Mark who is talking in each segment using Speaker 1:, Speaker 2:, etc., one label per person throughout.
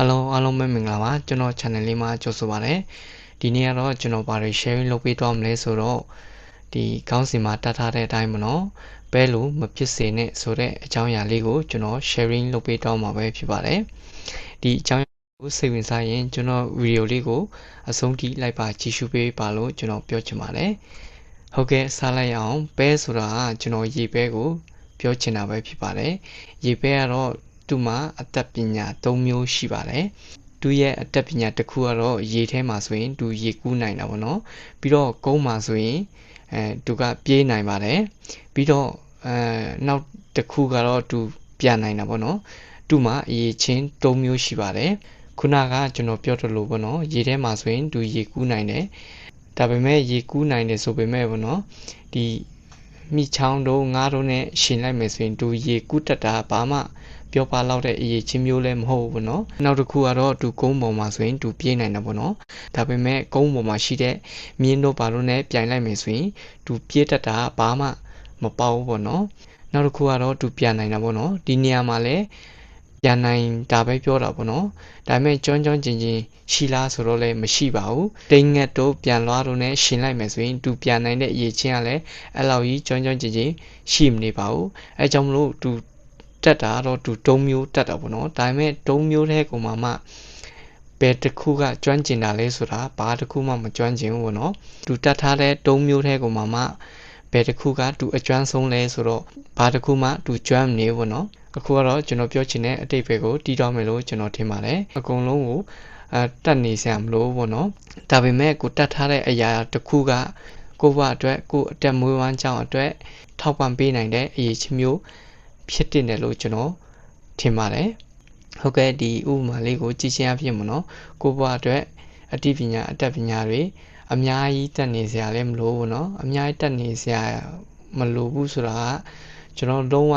Speaker 1: Hello အားလုံးပဲမင်္ဂလာပါကျွန်တော် channel လေးမှာကြိုဆိုပါရစေဒီနေ့ကတော့ကျွန်တော်ဘာတွေ sharing လုပ်ပေးတော့မလဲဆိုတော့ဒီခေါင်းစဉ်မှာတတ်ထားတဲ့အတိုင်းမနော်ပဲလို့မဖြစ်စေနဲ့ဆိုတဲ့အကြောင်းအရာလေးကိုကျွန်တော် sharing လုပ်ပေးတော့မှာပဲဖြစ်ပါတယ်ဒီအကြောင်းအရာကိုစိတ်ဝင်စားရင်ကျွန်တော်ဗီဒီယိုလေးကိုအဆုံးထိလိုက်ပါကြည့်ရှုပေးပါလို့ကျွန်တော်ပြောချင်ပါတယ်ဟုတ်ကဲ့စားလိုက်အောင်ပဲဆိုတာကကျွန်တော်ရေပဲကိုပြောချင်တာပဲဖြစ်ပါတယ်ရေပဲကတော့ သူ့မှာအသက်ပညာ၃မျိုးရှိပါတယ်သူရဲ့အသက်ပညာတစ်ခုကတော့ရေထဲမှာဆိုရင်သူရေကူးနိုင်တာပေါ့နော်ပြီးတော့ကုန်းမှာဆိုရင်အဲသူကပြေးနိုင်ပါတယ်ပြီးတော့အဲနောက်တစ်ခုကတော့သူပြန်နိုင်တာပေါ့နော်သူ့မှာအရေးချင်း၃မျိုးရှိပါတယ်ခုနကကျွန်တော်ပြောသလိုပေါ့နော်ရေထဲမှာဆိုရင်သူရေကူးနိုင်တယ်ဒါပေမဲ့ရေကူးနိုင်တယ်ဆိုပေမဲ့ပေါ့နော်ဒီမိချောင်းတို့ငါးတို့နဲ့ရှင်လိုက်မယ်ဆိုရင်သူရေကူးတက်တာဘာမှ ပြောပါလောက်တဲ့အရေးချင်းမျိုးလည်းမဟုတ်ဘူးပေါ့နော်နောက်တစ်ခုကတော့သူကုန်းပေါ်မှာဆိုရင်သူပြေးနိုင်တာပေါ့နော်ဒါပေမဲ့ကုန်းပေါ်မှာရှိတဲ့မြင်းတို့ဘာလို့နဲ့ပြိုင်လိုက်မယ်ဆိုရင်သူပြေးတက်တာဘာမှမပေါဘူးပေါ့နော်နောက်တစ်ခုကတော့သူပြန်နိုင်တာပေါ့နော်ဒီနေရာမှာလည်းပြန်နိုင်တာပဲပြောတာပေါ့နော်ဒါပေမဲ့ကျွမ်းကျွမ်းကျင်ကျင်ရှိလားဆိုတော့လည်းမရှိပါဘူးတိမ်ငက်တို့ပြန်လွားတို့နဲ့ရှင်လိုက်မယ်ဆိုရင်သူပြန်နိုင်တဲ့အရေးချင်းကလည်းအဲ့လောက်ကြီးကျွမ်းကျွမ်းကျင်ကျင်ရှိမနေပါဘူးအဲကြောင့်မလို့သူ တက်တာတော့သူ၃မျိုးတက်တာပေါ့နော်ဒါပေမဲ့၃မျိုးထဲကိုမှမှဘယ်တစ်ခုကကျွမ်းကျင်တာလဲဆိုတာဘာတစ်ခုမှမကျွမ်းကျင်ဘူးပေါ့နော်သူတက်ထားတဲ့၃မျိုးထဲကိုမှမှဘယ်တစ်ခုကသူအကျွမ်းဆုံးလဲဆိုတော့ဘာတစ်ခုမှသူကျွမ်းမနေဘူးပေါ့နော်အခုကတော့ကျွန်တော်ပြောချင်တဲ့အတိတ်ပဲကိုတီးတော့မယ်လို့ကျွန်တော်ထင်ပါတယ်အကုန်လုံးကိုအဲတက်နေစရာမလိုဘူးပေါ့နော်ဒါပေမဲ့ကိုတက်ထားတဲ့အရာတစ်ခုကကိုယ့်ဘဝအတွက်ကိုယ့်အတက်မွေးဝမ်းကြောင်းအတွက်ထောက်ပံ့ပေးနိုင်တဲ့အရေးချင်းမျိုး ဖြစ်တင်တယ်လို့ကျွန်တော်ထင်ပါတယ်ဟုတ်ကဲ့ဒီဥပမာလေးကိုကြည့်ချင်းအဖြစ်မနော်ကိုဘွားအတွက်အတ္တိပညာအတတ်ပညာတွေအများကြီးတက်နေစရာလည်းမလိုဘူးနော်အများကြီးတက်နေစရာမလိုဘူးဆိုတာကကျွန်တော်လုံးဝ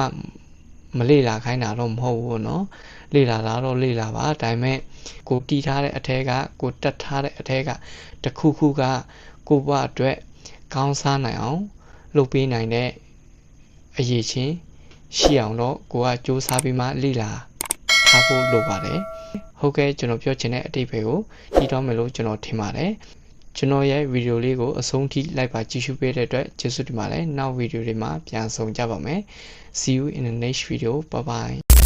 Speaker 1: မလေ့လာခိုင်းတာတော့မဟုတ်ဘူးပေါ့နော်လေ့လာတာတော့လေ့လာပါဒါပေမဲ့ကိုတီးထားတဲ့အထဲကကိုတက်ထားတဲ့အထဲကတခုခုကကိုဘွားအတွက်ကောင်းစားနိုင်အောင်လုပ်ပေးနိုင်တဲ့အရေးချင်း ရှိအောင်တော့ကိုကစူးစမ်းပြီးမှလေ့လာထားဖို့လိုပါတယ်ဟုတ်ကဲ့ကျွန်တော်ပြောချင်တဲ့အတိတ်ပဲကိုတည်တော့မယ်လို့ကျွန်တော်ထင်ပါတယ်ကျွန်တော်ရဲ့ဗီဒီယိုလေးကိုအဆုံးထိလိုက်ပါကြည့်ရှုပေးတဲ့အတွက်ကျေးဇူးတင်ပါတယ်နောက်ဗီဒီယိုတွေမှာပြန်ဆုံကြပါမယ် see you in the next video bye bye